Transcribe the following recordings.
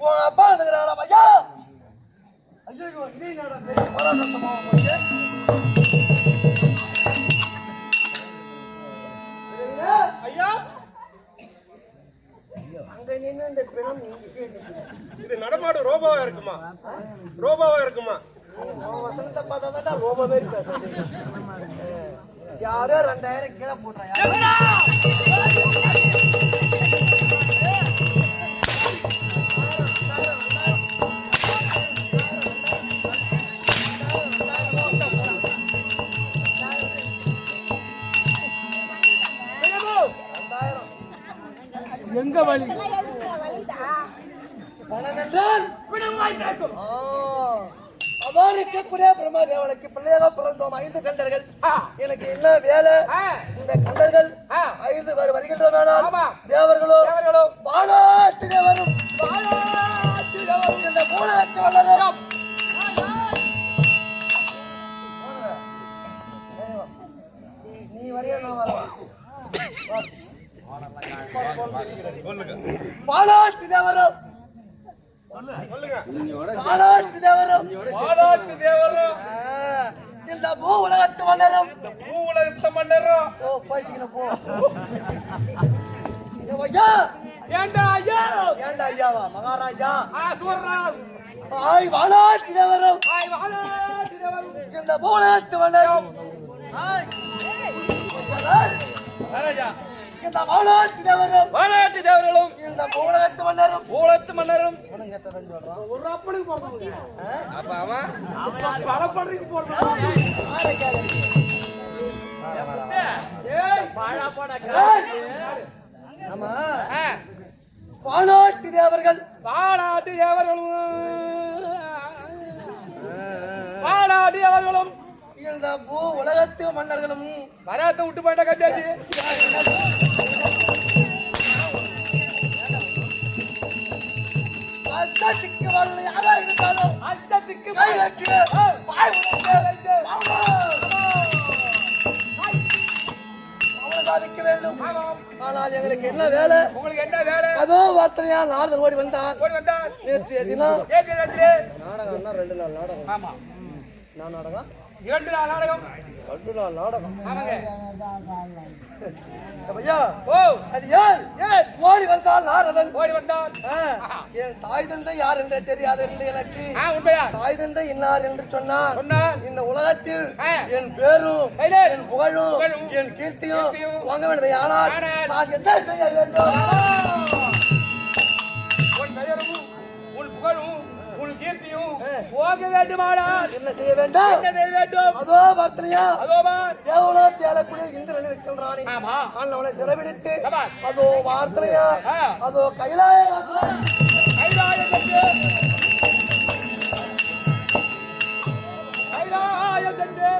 உன் அப்பா இருக்கிறாரா ஐயா ஐயோ இது பெரிய போராட்டமா போச்சு? ஐயா. இது நடமாடு ரோபோவா இருக்குமா ரோபோவா இருக்குமா வசனத்தை பார்த்தா ரோபமே பேசுறது. யாரோ ரெண்டாயிரம் கீழே போடுறான் எங்க வழி? பணம் என்றால் ஆ, அவ்வாறு இருக்கக்கூடிய பிரம்மதேவனுக்கு பிள்ளையாக பிறந்தோம் ஐந்து கண்டர்கள். எனக்கு என்ன வேலை? இந்த கண்டர்கள் ஐந்து பேர் வருகின்ற வேணால் தேவர்களோ பாலாட்டு தேவரும் இந்த மூலத்து வல்லரும் நீ வரைய நான் வரவா பாலாட்டு தேவரும் சொல்லுங்க பாலாட்டு தேவரும் பாலாட்டு தேவரும் ஆ, இந்த பூ உலகத்து மன்னரும். பூ உலகத்த மன்னரும் ஓ பேசிக்கணும் போ. ஏ ஐயா. ஏண்டா ஐயா? ஏன்டா ஐயாவா? மகாராஜா. ஆ சூர்ராஜ் ஆய் வாழாத்தி தேவரும் ஆய் பாலாட்டு தேவரும் இந்த பூ உலகத்து மன்னரும். ஆய். மகாராஜா. இந்த வாழாத்தி தேவரும் பாலாட்டு தேவர்களும் இந்த பூ உலகத்து மன்னரும் பூலத்து மன்னரும். ஒரு அப்பனுக்கு போடுறாங்க? அப்ப அவன்? பல போடுறான் ஆமா. தேவர்கள் பாலாட்டு தேவர்களும் பாலாட்டு தேவர்களும் இந்த பூ உலகத்து மன்னர்களும். வராத்த விட்டு போயிட்டா கட்டியாச்சு. கஷ்டத்துக்கு வாழ்வு யாரா இருந்தாலும் அச்சத்துக்கு கை வச்சு வாய் உடைத்து அவனை சாதிக்க வேண்டும். ஆனால் எங்களுக்கு என்ன வேலை? உங்களுக்கு என்ன வேலை? அதோ வார்த்தையா நாரதன் ஓடி வந்தார். ஓடி வந்தார். நேற்றைய தினம் நாடகம்னா ரெண்டு நாள் நாடகம். ஆமா. நான் நாடகம்? இரண்டு நாள் நாடகம். ரெண்டு நாள் நாடகம் ஐயா ஓ. அது யார் ஏன்? ஓடி வந்தால் நாரதன் ஓடி வந்தார் ஆ, என் தாய் தந்தை யார் என்றே தெரியாது என்று எனக்கு. தாய் தந்தை இன்னார் என்று சொன்னார். இந்த உலகத்தில். என் பேரும் என் புகழும் என் கீர்த்தியும் வாங்க வேண்டும். ஆனால் நான் என்ன செய்ய வேண்டும்? உன் பெயரும் உன் புகழும் உன் கீர்த்தியும் போக வேண்டுமானால் என்ன செய்ய வேண்டும்? என்ன செய்ய வேண்டும்? அதோ பக்தனையா அதோமா தேவலோகத்தை ஆளக்கூடிய இந்திரன் இருக்கின்றானே ஆமா. அவனை. அதோ வார்த்தையா. அதோ கைலாய கைலாய கைலாய சென்று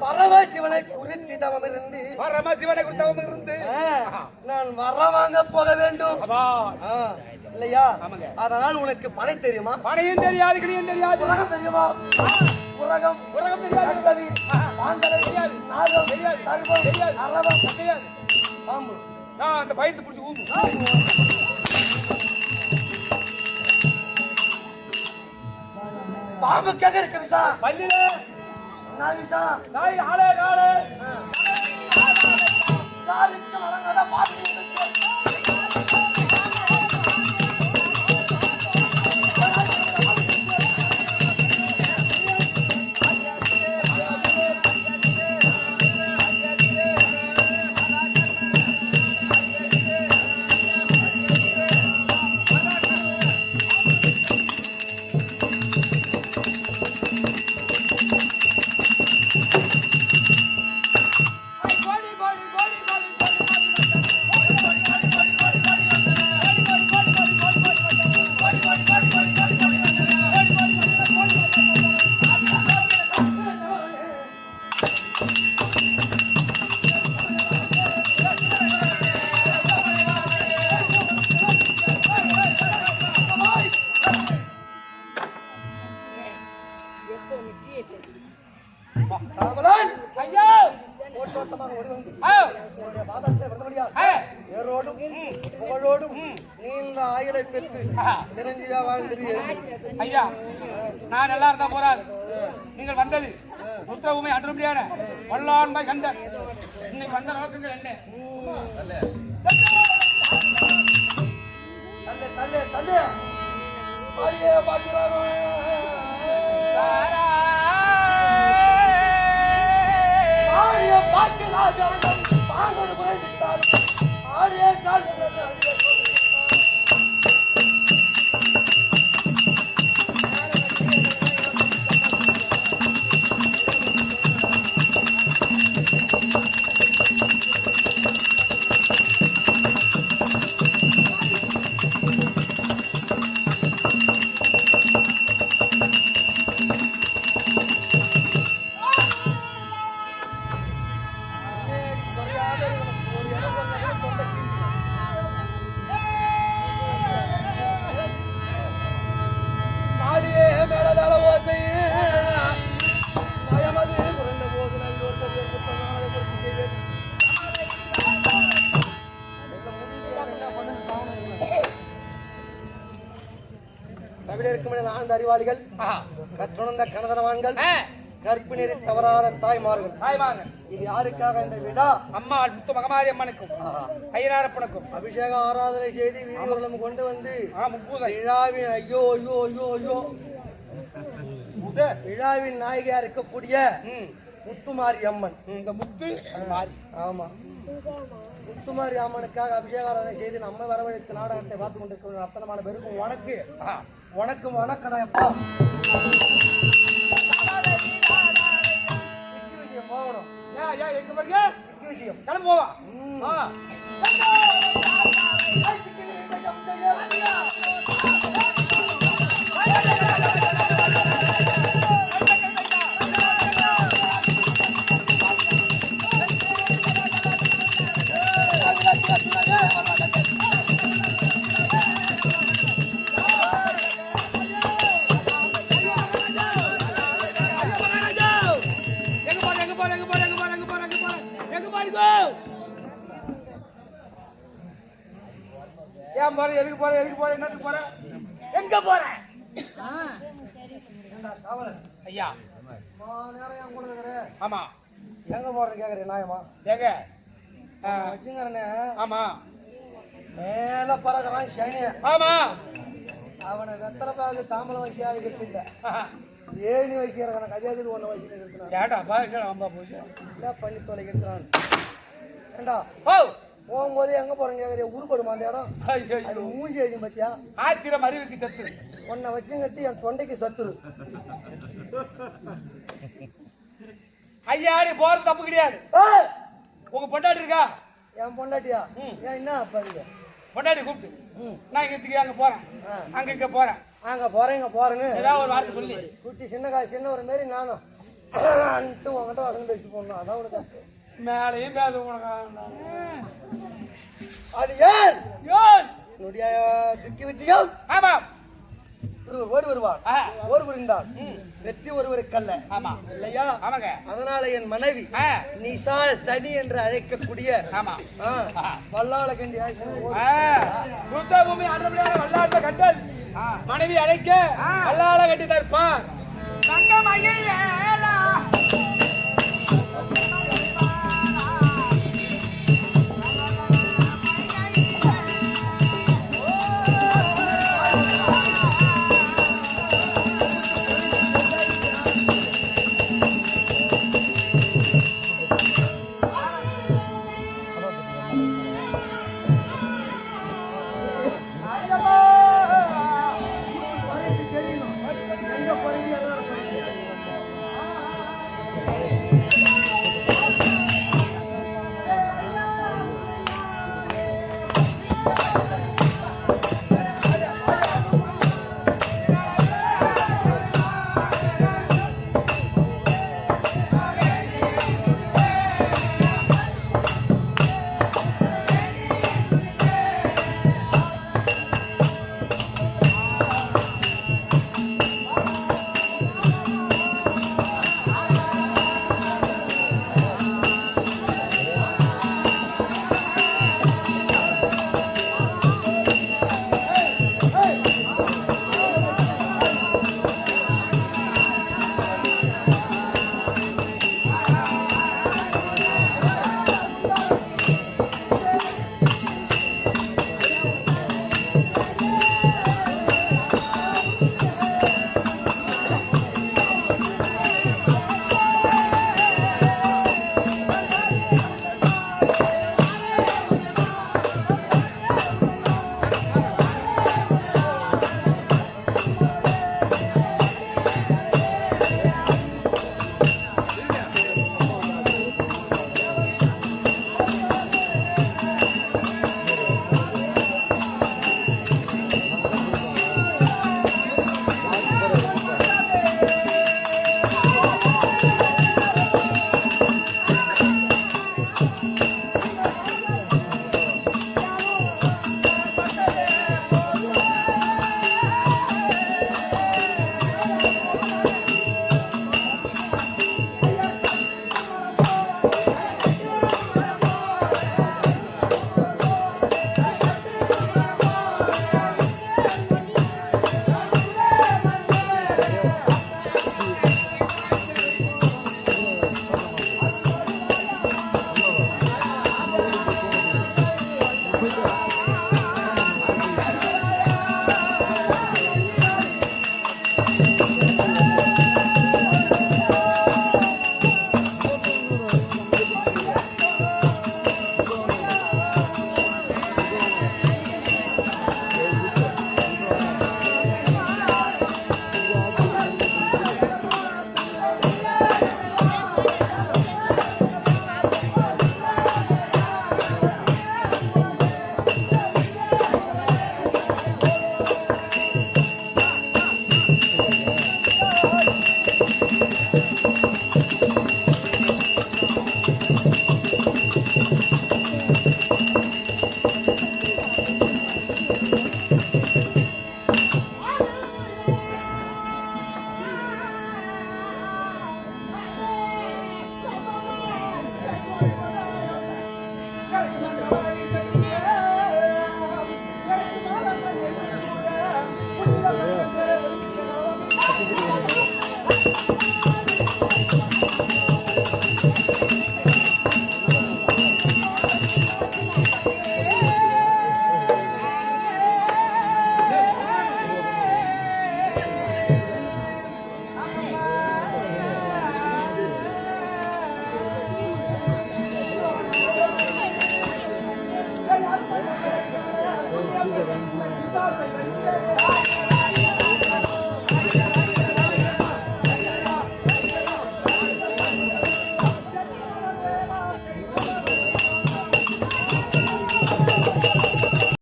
பரமசிவனை குறித்து தவம் இருந்து பரமசிவனை குறித்தவங்க இருந்து ஆ, நான் வர வாங்க போக வேண்டும். இல்லையா. அதனால் உனக்கு படை தெரியுமா? படையும் தெரியாது கிளியும் தெரியாது. உலகம் தெரியுமா? உலகம் உலகம் தெரியாது. தெரியாது. நாகம் தெரியாது. சர்வம் தெரியாது. அரவம். தெரியாது. பாம்பு நான் அந்த பயத்து பிடிச்சி ஊம்பு பாம்புக்காக இருக்க விஷா பள்ளியில என்ன விஷா நாய் ஆளே காலே. யாருக்கு வழங்காத ஆயுளை பெற்று சிரஞ்சீவியா வாழ்ந்திருக்கிறேன் ஐயா நான் நல்லா இருந்தா போறாது நீங்கள் வந்தது ருத்ரபூமி அன்ற முடியாத வல்லாண்மை கண்ட. இன்னைக்கு வந்த நோக்கங்கள் என்ன? தள்ளு தள்ளு தள்ளு. பாடியே பாடுறாரோ பாடிய பாட்டு ராஜாவிடம் பாங்கோடு குறைந்துட்டார் பாடிய கால் சபையில் இருக்கும் ஆழ்ந்த அறிவாளிகள். கற்றுணர்ந்த கணதனவான்கள் கற்பிணி தவறாத தாய்மார்கள். தாய்மாங்க இது யாருக்காக இந்த விழா அம்மா முத்து மகமாரி அம்மனுக்கும். ஐயனாரப்பனுக்கும். அபிஷேக ஆராதனை செய்து வீதியூர்வலம் கொண்டு வந்து விழாவின் ஐயோ ஐயோ ஐயோ ஐயோ. விழாவின் நாயகியா இருக்கக்கூடிய முத்துமாரி அம்மன் இந்த முத்து ஆமா. முத்துமாரி அம்மனுக்காக அபிஷேக ஆராதனை செய்து நம்ம வரவழைத்த நாடகத்தை பார்த்து கொண்டிருக்கிற அத்தனமான பேருக்கும் உனக்கு. உனக்கும் வணக்கடா அப்பா. திக்கு விஷயம் போகணும். விஷயம். கிளம்பு போவா. ம். ஆ. ஏன் போற? எதுக்கு போற? எதுக்கு போற? என்னத்துக்கு போற? எங்க போற? ஐயா. நேரம் என் கூட இருக்கிற? ஆமா. எங்க போறேன்னு கேக்குறேன் நாயமா ஏங்க ஆ, வச்சுங்கிறனே. ஆமா. மேல பறக்கிறான் சனி. ஆமா. அவனை வெத்தலை பாகு தாமரை வயசு ஆகிட்டு இல்ல ஆஹா. ஏழு வயசு இருக்கிறான் கதையாவது ஒன்ன வயசு இருக்கிறான் ஏடா பா என்னடா வம்பா போச்சு. என்ன பண்ணி தொலைக்கிறான் ஏண்டா? ஓ! போகும்போது எங்க கேக்குறேன் உருப்படுமா அந்த இடம்? அது மூஞ்சி எழுதி பத்தியா? ஆத்திரம் அறிவுக்கு சத்து. உன்னை வச்சுங்கத்தி என் தொண்டைக்கு சத்துரு ஐயா நீ போறது தப்பு கிடையாது! உங்க பொண்டாட்டி இருக்கா? என் பொண்டாட்டியா. ஏன் என்ன அப்ப அதுக்கு? பொண்டாட்டி கூப்பிட்டு. நான் இங்க அங்க போறேன். அங்க இங்க போறேன். அங்க போறேன் இங்க போறேன்னு ஏதாவது ஒரு வார்த்தை சொல்லி. குட்டி சின்ன காய் சின்ன ஒரு மாரி நானும். உங்ககிட்ட வசனம் பேசி போடணும் அதான் உனக்கு. மேலையும் பேச அது ஏன்? ஏன்? என்னுடைய துக்கி வச்சியம் ஆமா. ஒருவர் ஓடி வருவார் ஓடி புரிந்தார் வெற்றி ஒருவருக்கல்ல ஆமா. இல்லையா? ஆமாங்க. அதனால என் மனைவி நிசா சனி என்று அழைக்கக்கூடிய ஆமா. வல்லாள கண்டி ஆ, ருத்ரபூமி ஆண்டவடியான வல்லாட்ட கண்டல் மனைவி அழைக்க வல்லாள கட்டி தருப்பார் தங்கமயில் வேலா.